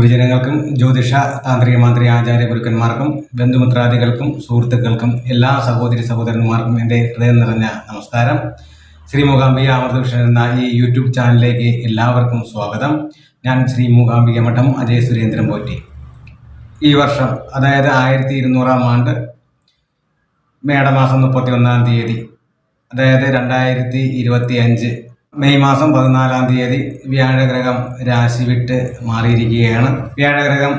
ഗുരുജനങ്ങൾക്കും ജ്യോതിഷ താന്ത്രിക മാന്ത്രിക ആചാര്യ ഗുരുക്കന്മാർക്കും ബന്ധുമിത്രാദികൾക്കും സുഹൃത്തുക്കൾക്കും എല്ലാ സഹോദരി സഹോദരന്മാർക്കും എന്റെ ഹൃദയം നിറഞ്ഞ നമസ്കാരം. ശ്രീ മൂകാംബിക അമൃതകൃഷ്ണൻ എന്ന ഈ യൂട്യൂബ് ചാനലിലേക്ക് എല്ലാവർക്കും സ്വാഗതം. ഞാൻ ശ്രീ മൂകാംബിക മഠം അജയ് സുരേന്ദ്രൻ പോറ്റി. ഈ വർഷം അതായത് ആയിരത്തി ഇരുന്നൂറാം ആണ്ട് മേടമാസം മുപ്പത്തി ഒന്നാം തീയതി അതായത് രണ്ടായിരത്തി ഇരുപത്തി അഞ്ച് മെയ് മാസം പതിനാലാം തീയതി വ്യാഴഗ്രഹം രാശി വിട്ട് മാറിയിരിക്കുകയാണ്. വ്യാഴഗ്രഹം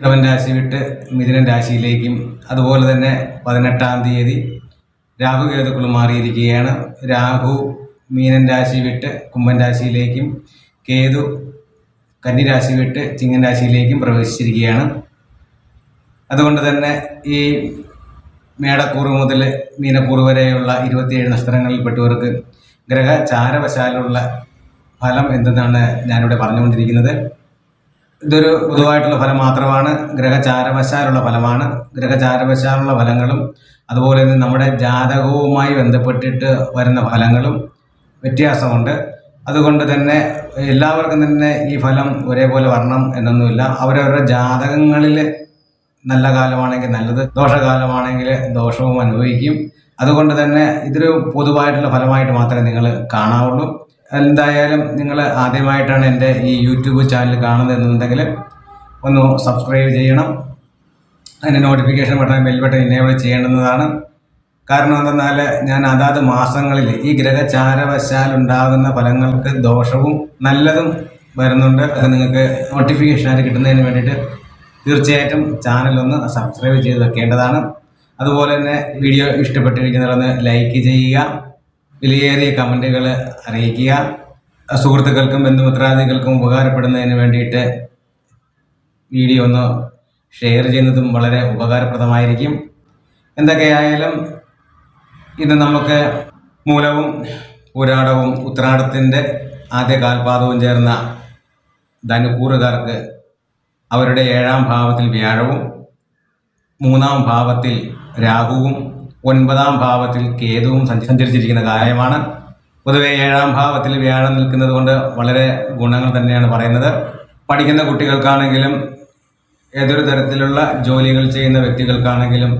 ഇടവൻ രാശി വിട്ട് മിഥുനൻ രാശിയിലേക്കും അതുപോലെ തന്നെ പതിനെട്ടാം തീയതി രാഹു കേതുക്കൾ മാറിയിരിക്കുകയാണ്. രാഹു മീനൻ രാശി വിട്ട് കുംഭൻ രാശിയിലേക്കും കേതു കന്നി രാശി വിട്ട് ചിങ്ങൻ രാശിയിലേക്കും പ്രവേശിച്ചിരിക്കുകയാണ്. അതുകൊണ്ട് തന്നെ ഈ മേടക്കൂറ് മുതൽ മീനക്കൂറ് വരെയുള്ള ഇരുപത്തിയേഴ് നക്ഷത്രങ്ങളിൽപ്പെട്ടവർക്ക് ഗ്രഹചാരവശാലുള്ള ഫലം എന്തെന്നാണ് ഞാനിവിടെ പറഞ്ഞുകൊണ്ടിരിക്കുന്നത്. ഇതൊരു പൊതുവായിട്ടുള്ള ഫലം മാത്രമാണ്. ഗ്രഹചാരവശാലുള്ള ഫലമാണ്. ഗ്രഹചാരവശാലുള്ള ഫലങ്ങളും അതുപോലെ തന്നെ നമ്മുടെ ജാതകവുമായി ബന്ധപ്പെട്ടിട്ട് വരുന്ന ഫലങ്ങളും വ്യത്യാസമുണ്ട്. അതുകൊണ്ട് തന്നെ എല്ലാവർക്കും തന്നെ ഈ ഫലം ഒരേപോലെ വരണം എന്നൊന്നുമില്ല. അവരവരുടെ ജാതകങ്ങളിൽ നല്ല കാലമാണെങ്കിൽ നല്ലത് ദോഷകാലമാണെങ്കിൽ ദോഷവും അനുഭവിക്കും. അതുകൊണ്ട് തന്നെ ഇതൊരു പൊതുവായിട്ടുള്ള ഫലമായിട്ട് മാത്രമേ നിങ്ങൾ കാണാവുള്ളൂ. എന്തായാലും നിങ്ങൾ ആദ്യമായിട്ടാണ് എന്റെ ഈ യൂട്യൂബ് ചാനൽ കാണുന്നത് എന്നുണ്ടെങ്കിൽ ഒന്ന് സബ്സ്ക്രൈബ് ചെയ്യണം. അതിന്റെ notification button bell button enable ചെയ്യേണ്ടുന്നതാണ് കാരണം എന്തെന്നാൽ ഞാൻ അതാത് മാസങ്ങളിൽ ഈ ഗ്രഹചാരവശാൽ ഉണ്ടാകുന്ന ഫലങ്ങൾക്ക് ദോഷവും നല്ലതും വരുന്നുണ്ട്. അത് നിങ്ങൾക്ക് നോട്ടിഫിക്കേഷനായിട്ട് കിട്ടുന്നതിന് വേണ്ടിയിട്ട് തീർച്ചയായിട്ടും ചാനലൊന്ന് സബ്സ്ക്രൈബ് ചെയ്ത് വെക്കേണ്ടതാണ്. അതുപോലെ തന്നെ വീഡിയോ ഇഷ്ടപ്പെട്ട് ലൈക്ക് ചെയ്യുക. വിലയേറിയ കമന്റുകൾ അറിയിക്കുക. സുഹൃത്തുക്കൾക്കും ബന്ധുമിത്രാദികൾക്കും ഉപകാരപ്പെടുന്നതിന് വേണ്ടിയിട്ട് വീഡിയോ ഒന്ന് ഷെയർ ചെയ്യുന്നതും വളരെ ഉപകാരപ്രദമായിരിക്കും. എന്തൊക്കെയായാലും ഇത് നമുക്ക് മൂലവും പുരാടവും ഉത്രാടത്തിന്റെ ആദ്യ കാൽപാദവും ചേർന്ന ധനുക്കൂറുകാർക്ക് അവരുടെ ഏഴാം ഭാവത്തിൽ വ്യാഴവും മൂന്നാം ഭാവത്തിൽ രാഹുവും ഒൻപതാം ഭാവത്തിൽ കേതുവും സഞ്ചരിച്ചിരിക്കുന്ന കാര്യമാണ് പൊതുവെ ഏഴാം ഭാവത്തിൽ വ്യാഴം നിൽക്കുന്നത് കൊണ്ട് വളരെ ഗുണങ്ങൾ തന്നെയാണ് പറയുന്നത്. പഠിക്കുന്ന കുട്ടികൾക്കാണെങ്കിലും ഏതൊരു തരത്തിലുള്ള ജോലികൾ ചെയ്യുന്ന വ്യക്തികൾക്കാണെങ്കിലും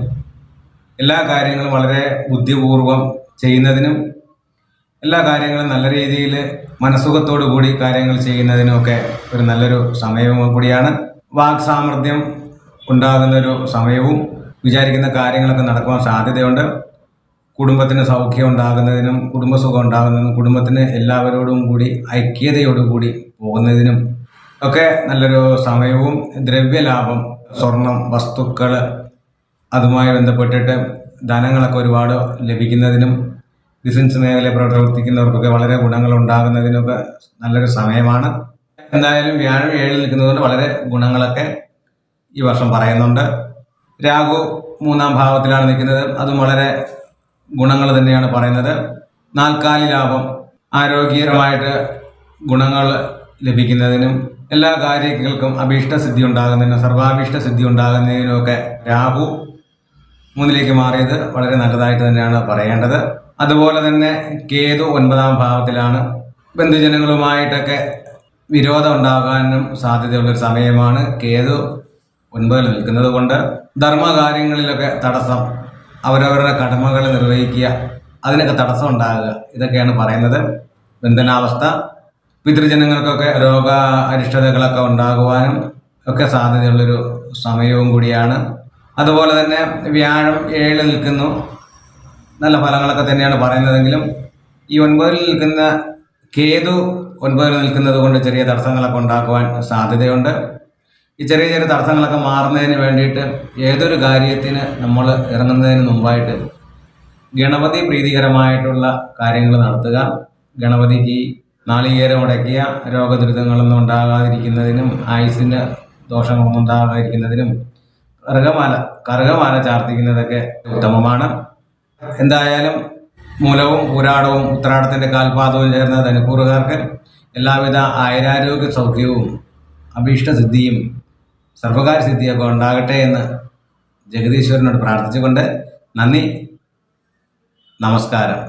എല്ലാ കാര്യങ്ങളും വളരെ ബുദ്ധിപൂർവം ചെയ്യുന്നതിനും എല്ലാ കാര്യങ്ങളും നല്ല രീതിയിൽ മനസ്സുഖത്തോടു കൂടി കാര്യങ്ങൾ ചെയ്യുന്നതിനുമൊക്കെ ഒരു നല്ലൊരു സമയവും കൂടിയാണ്. വാക് സാമർഥ്യം ഉണ്ടാകുന്നൊരു സമയവും വിചാരിക്കുന്ന കാര്യങ്ങളൊക്കെ നടക്കുവാൻ സാധ്യതയുണ്ട്. കുടുംബത്തിന് സൗഖ്യം ഉണ്ടാകുന്നതിനും കുടുംബസുഖം ഉണ്ടാകുന്നതിനും കുടുംബത്തിന് എല്ലാവരോടും കൂടി ഐക്യതയോടുകൂടി പോകുന്നതിനും ഒക്കെ നല്ലൊരു സമയവും ദ്രവ്യലാഭം സ്വർണം വസ്തുക്കൾ അതുമായി ബന്ധപ്പെട്ടിട്ട് ധനങ്ങളൊക്കെ ഒരുപാട് ലഭിക്കുന്നതിനും ബിസിനസ് മേഖല പ്രവർത്തിക്കുന്നവർക്കൊക്കെ വളരെ ഗുണങ്ങൾ ഉണ്ടാകുന്നതിനൊക്കെ നല്ലൊരു സമയമാണ്. എന്തായാലും വ്യാഴം ഏഴിൽ നിൽക്കുന്നതുകൊണ്ട് വളരെ ഗുണങ്ങളൊക്കെ ഈ വർഷം പറയുന്നുണ്ട്. രാഹു മൂന്നാം ഭാവത്തിലാണ് നിൽക്കുന്നത്. അതും വളരെ ഗുണങ്ങൾ തന്നെയാണ് പറയുന്നത്. നാൽക്കാലി ലാഭം ആരോഗ്യകരമായിട്ട് ഗുണങ്ങൾ ലഭിക്കുന്നതിനും എല്ലാ കാര്യങ്ങൾക്കും അഭീഷ്ട സിദ്ധി ഉണ്ടാകുന്നതിനും സർവാഭീഷ്ട സിദ്ധി ഉണ്ടാകുന്നതിനുമൊക്കെ രാഹു മൂന്നിലേക്ക് മാറിയത് വളരെ നല്ലതായിട്ട് തന്നെയാണ് പറയേണ്ടത്. അതുപോലെ തന്നെ കേതു ഒൻപതാം ഭാവത്തിലാണ്. ബന്ധുജനങ്ങളുമായിട്ടൊക്കെ വിരോധം ഉണ്ടാകാനും സാധ്യതയുള്ളൊരു സമയമാണ്. കേതു ഒൻപതിൽ നിൽക്കുന്നത് കൊണ്ട് ധർമ്മകാര്യങ്ങളിലൊക്കെ തടസ്സം അവരവരുടെ കടമകൾ നിർവഹിക്കുക അതിനൊക്കെ തടസ്സം ഉണ്ടാകുക ഇതൊക്കെയാണ് പറയുന്നത്. ബന്ധനാവസ്ഥ പിതൃജനങ്ങൾക്കൊക്കെ രോഗ അരിഷ്ടതകളൊക്കെ ഉണ്ടാകുവാനും ഒക്കെ സാധ്യതയുള്ളൊരു സമയവും കൂടിയാണ്. അതുപോലെ തന്നെ വ്യാഴം ഏഴിൽ നിൽക്കുന്നു. നല്ല ഫലങ്ങളൊക്കെ തന്നെയാണ് പറയുന്നതെങ്കിലും ഈ ഒൻപതിൽ നിൽക്കുന്ന കേതു ഒൻപതിൽ നിൽക്കുന്നത് കൊണ്ട് ചെറിയ തടസ്സങ്ങളൊക്കെ ഉണ്ടാക്കുവാൻ സാധ്യതയുണ്ട്. ഈ ചെറിയ ചെറിയ തടസ്സങ്ങളൊക്കെ മാറുന്നതിന് വേണ്ടിയിട്ട് ഏതൊരു കാര്യത്തിന് നമ്മൾ ഇറങ്ങുന്നതിന് മുമ്പായിട്ട് ഗണപതി പ്രീതികരമായിട്ടുള്ള കാര്യങ്ങൾ നടത്തുക. ഗണപതിക്ക് നാളികേരം ഉടക്കിയ രോഗദുരിതങ്ങളൊന്നും ഉണ്ടാകാതിരിക്കുന്നതിനും ആയുസിന്റെ ദോഷങ്ങളൊന്നും ഉണ്ടാകാതിരിക്കുന്നതിനും കറുകമാല കറുകമാല ചാർത്തിക്കുന്നതൊക്കെ ഉത്തമമാണ്. എന്തായാലും മൂലവും പുരാടവും ഉത്രാടത്തിന്റെ കാൽപാദവും ചേർന്ന ധനുക്കൂറുകാർക്ക് എല്ലാവിധ ആയുരാരോഗ്യ സൗഖ്യവും അഭീഷ്ടസിദ്ധിയും സർവകാര്യസിദ്ധിയൊക്കെ ഉണ്ടാകട്ടെ എന്ന് ജഗദീശ്വരനോട് പ്രാർത്ഥിച്ചുകൊണ്ട് നന്ദി നമസ്കാരം.